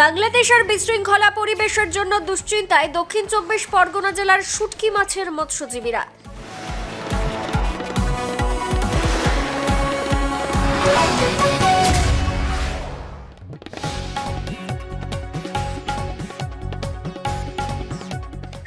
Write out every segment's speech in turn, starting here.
বাংলাদেশের বিশৃঙ্খলা পরিবেশের জন্য দুশ্চিন্তায় দক্ষিণ চব্বিশ পরগনা জেলার শুটকি মাছের মৎস্যজীবীরা।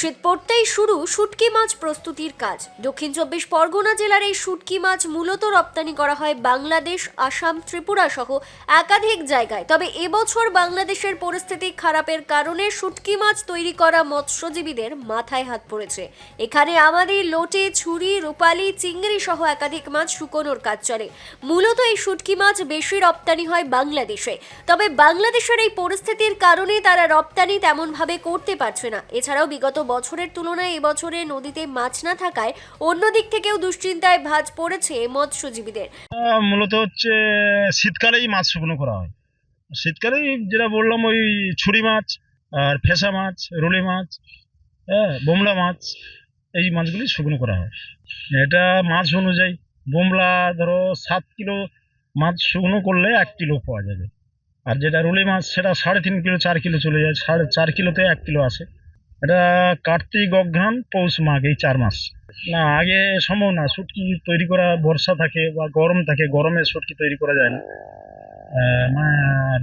শীত পড়তেই শুরু শুটকি মাছ প্রস্তুতির কাজ। দক্ষিণ চব্বিশ পরগনা জেলার এই শুটকি মাছ মূলত রপ্তানি করা হয় বাংলাদেশ, আসাম, ত্রিপুরা সহ একাধিক জায়গায়। তবে এবছর বাংলাদেশের পরিস্থিতি খারাপের কারণে শুটকি মাছ তৈরি করা মৎস্যজীবীদের মাথায় হাত পড়েছে। এখানে আমাদের লোটে, ছুরি, রূপালি, চিংড়ি সহ একাধিক মাছ শুকোনোর কাজ চলে। মূলত এই শুটকি মাছ বেশি রপ্তানি হয় বাংলাদেশে। তবে বাংলাদেশের এই পরিস্থিতির কারণে তারা রপ্তানি তেমনভাবে করতে পারছে না। এছাড়াও বিগত বছরের তুলনায় এবছরে নদীতে মাছ না থাকায় অন্য দিক থেকেও দুশ্চিন্তায় ভাঁজ পড়েছে মৎস্যজীবীদের। মূলত হচ্ছে শীতকালেই মাছ শুকনো করা হয়। শীতকালেই যেটা বললাম, ওই ছুরি মাছ আর ফেসা মাছ, রুলি মাছ হ্যাঁ বোমলা মাছ, এই মাছগুলি শুকনো করা হয়। এটা মাছ অনুযায়ী বোমলা ধরো সাত কিলো মাছ শুকনো করলে এক কিলো পাওয়া যাবে। আর যেটা রুলি মাছ, সেটা সাড়ে তিন কিলো, চার কিলো চলে যায়। সাড়ে চার কিলোতে এক কিলো আসে। এটা কার্তিক অঘ্রান পৌষ মাঘ, এই চার মাস। না, আগে সম্ভব না শুটকি তৈরি করা, বর্ষা থাকে বা গরম থাকে, গরমে শুটকি তৈরি করা যায় না। আর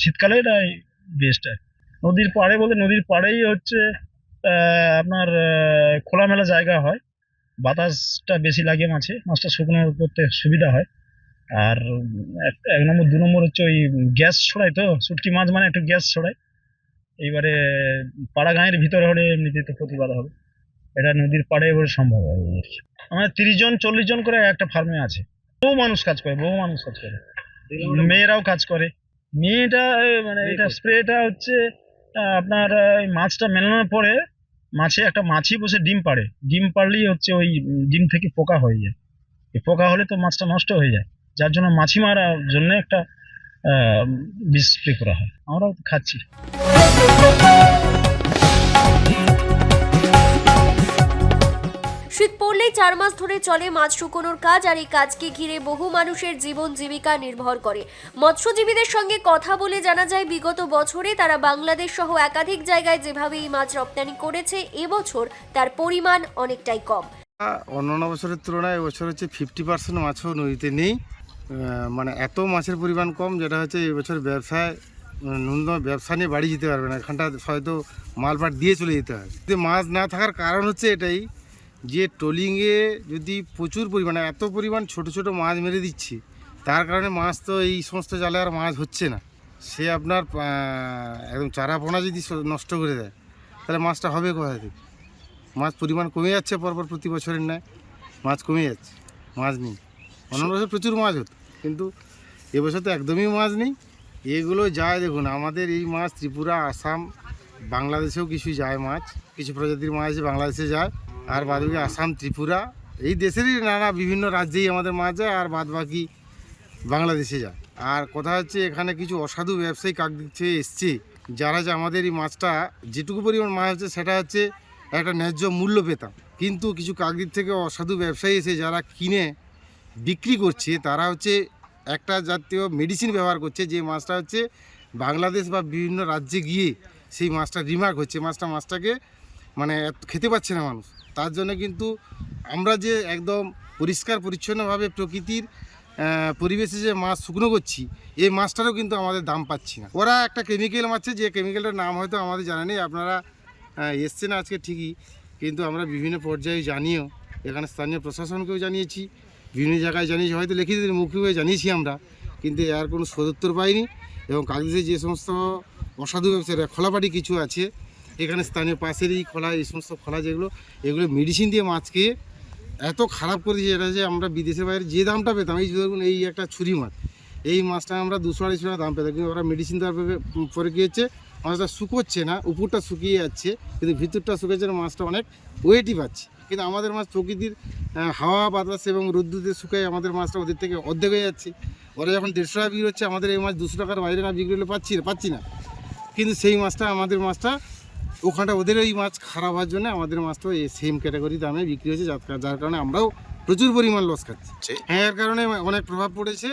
শীতকালে এটাই বেস্ট নদীর পাড়ে বলতে নদীর পাড়েই হচ্ছে আপনার খোলামেলা জায়গা হয়। বাতাসটা বেশি লাগে মাছে মাছটা শুকনো করতে সুবিধা হয়। আর এক এক নম্বর, দু নম্বর হচ্ছে ওই গ্যাস ছড়ায় তো শুটকি মাছ মানে একটু গ্যাস ছড়ায়। এইবারে পাড়া গাঁয়ের ভিতরে হলে এমনিতে তো প্রতিবাদ হবে। এটা নদীর পাড়ে এবার সম্ভব হবে আমাদের তিরিশ জন চল্লিশ জন করে একটা ফার্মে আছে। বহু মানুষ কাজ করে বহু মানুষ কাজ করে। মেয়েরাও কাজ করে। মেয়েটা মানে এটা স্প্রেটা হচ্ছে আপনার মাছটা মেলানোর পরে মাছে একটা মাছি বসে ডিম পাড়ে। ডিম পাড়লেই হচ্ছে ওই ডিম থেকে পোকা হয়ে যায়। এই পোকা হলে তো মাছটা নষ্ট হয়ে যায়। যার জন্য মাছি মারার জন্য একটা আহ, বিষ স্প্রে করা হয়। আমরাও খাচ্ছি। শীত পড়লেই চার মাস ধরে চলে মাছ শুকোনোর কাজ আর এই কাজকে ঘিরে বহু মানুষের জীবন জীবিকা নির্ভর করে। মৎস্যজীবীদের সঙ্গে কথা বলে জানা যায়, বিগত বছরে তারা বাংলাদেশ সহ একাধিক জায়গায় যেভাবে এই মাছ রপ্তানি করেছে, এবছর তার পরিমাণ অনেকটাই কম। অন্যান্য বছরের তুলনায় এবছর হচ্ছে ফিফটি পার্সেন্ট মাছও নদীতে নেই। মানে এত মাছের পরিমাণ কম, যেটা হচ্ছে এবছর ব্যবসায় ন্যূনতম ব্যবসা নিয়ে বাড়ি যেতে পারবে না। এখানটা হয়তো মালপাট দিয়ে চলে যেতে হয়। কিন্তু মাছ না থাকার কারণ হচ্ছে এটাই যে ট্রলিংয়ে যদি প্রচুর পরিমাণে, এত পরিমাণ ছোট ছোট মাছ মেরে দিচ্ছি, তার কারণে মাছ তো এই সমস্ত জালে আর মাছ হচ্ছে না। সে আপনার একদম চারা পোনা যদি নষ্ট করে দেয়, তাহলে মাছটা হবে কোথা থেকে? মাছ পরিমাণ কমে যাচ্ছে পরপর প্রতি বছরের ন্যায়। মাছ কমে যাচ্ছে, মাছ নেই। অন্যান্য বছর প্রচুর মাছ হতো, কিন্তু এবছর তো একদমই মাছ নেই। এগুলো যায় দেখুন, আমাদের এই মাছ ত্রিপুরা, আসাম, বাংলাদেশেও কিছু যায় মাছ, কিছু প্রজাতির মাছ বাংলাদেশে যায়, আর বাদ বাকি আসাম, ত্রিপুরা, এই দেশেরই নানা বিভিন্ন রাজ্যেই আমাদের মাছ যায়, আর বাদ বাকি বাংলাদেশে যায়। আর কথা হচ্ছে, এখানে কিছু অসাধু ব্যবসায়ী কাকদিক থেকে এসছে, যারা যে আমাদের এই মাছটা যেটুকু পরিমাণ মাছ হচ্ছে, সেটা হচ্ছে একটা ন্যায্য মূল্য পেতাম। কিন্তু কিছু কাকদিক থেকে অসাধু ব্যবসায়ী এসে যারা কিনে বিক্রি করছে, তারা হচ্ছে একটা জাতীয় মেডিসিন ব্যবহার করছে, যে মাছটা হচ্ছে বাংলাদেশ বা বিভিন্ন রাজ্যে গিয়ে সেই মাছটা রিমার্ক হচ্ছে। মাছটা, মাছটাকে মানে খেতে পাচ্ছে না মানুষ। তার জন্য কিন্তু আমরা যে একদম পরিষ্কার, পরিচ্ছন্নভাবে প্রকৃতির পরিবেশে যে মাছ শুকনো করছি, এই মাছটারও কিন্তু আমাদের দাম পাচ্ছি না। ওরা একটা কেমিক্যাল মারছে, যে কেমিক্যালটার নাম হয়তো আমাদের জানা নেই, আপনারা এসছেন আজকে ঠিকই, কিন্তু আমরা বিভিন্ন পর্যায়ে জানিও, এখানে স্থানীয় প্রশাসনকেও জানিয়েছি বিভিন্ন জায়গায় জানিয়েছি, হয়তো লিখিত মুখে জানিয়েছি আমরা, কিন্তু এর কোনো সদুত্তর পাইনি এবং কাগজে যে সমস্ত অসাধু ব্যবসায়ীরা খোলাপাটি কিছু আছে, এখানে স্থানীয় পাশেরই খোলা, এই সমস্ত খোলা যেগুলো, এগুলো মেডিসিন দিয়ে মাছকে এত খারাপ করে দিয়েছে, এটা যে আমরা বিদেশের বাইরে যে দামটা পেতাম, এই ধরুন, এই একটা ছুরি মাছ, এই মাছটা আমরা দুশো আড়াইশো টাকা দাম পেতাম, কিন্তু ওরা মেডিসিন দেওয়ার পরে- কী মাছটা শুকোচ্ছে না, উপরটা শুকিয়ে যাচ্ছে, কিন্তু ভিতরটা শুকেছে না, মাছটা অনেক ওয়েটই পাচ্ছে। কিন্তু আমাদের মাছ প্রকৃতির হাওয়া বাতাস এবং রোদ্দুতে শুকায় আমাদের মাছটা ওদের থেকে অর্ধেক হয়ে যাচ্ছে। ওরা যখন দেড়শো টাকা বিক্রি হচ্ছে আমাদের এই মাছ দুশো টাকার বাইরে না বিক্রি হলে পাচ্ছি না পাচ্ছি না। কিন্তু সেই মাছটা আমাদের মাছটা ওখানটা ওদের ওই মাছ খারাপ হওয়ার জন্য আমাদের মাছটা এই সেম ক্যাটাগরি দামে বিক্রি হচ্ছে যার যার কারণে আমরাও প্রচুর পরিমাণ লস খাচ্ছি। হ্যাঁ এর কারণে অনেক প্রভাব পড়েছে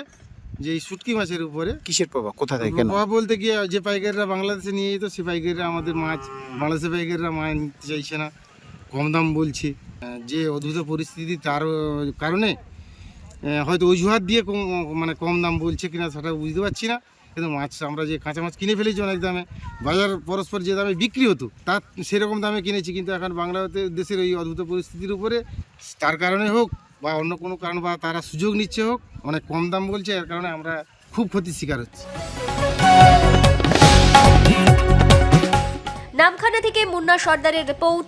যে এই শুটকি মাছের উপরে। কিসের প্রভাব? কোথা থেকে প্রভাব বলতে গিয়ে যে পাইকাররা বাংলাদেশে নিয়ে যেত সে পাইকাররা আমাদের মাছ বাংলাদেশের পাইকাররা মাছ নিতে চাইছে না। কম দাম বলছে। যে অদ্ভুত পরিস্থিতি তার কারণে হয়তো অজুহাত দিয়ে কম মানে কম দাম বলছে কিনা সেটা বুঝতে পারছি না। কিন্তু মাছ, আমরা যে কাঁচা মাছ কিনে ফেলেছি অনেক দামে, বাজার পরস্পর যে দামে বিক্রি হতো, তার সেরকম দামে কিনেছি। কিন্তু এখন বাংলাদেশ দেশের এই অদ্ভুত পরিস্থিতির উপরে, তার কারণে হোক বা অন্য কোনো কারণ বা তারা সুযোগ নিচ্ছে হোক, অনেক কম দাম বলছে, এর কারণে আমরা খুব ক্ষতির শিকার হচ্ছি। নামখানা থেকে মুন্না সর্দারের রিপোর্ট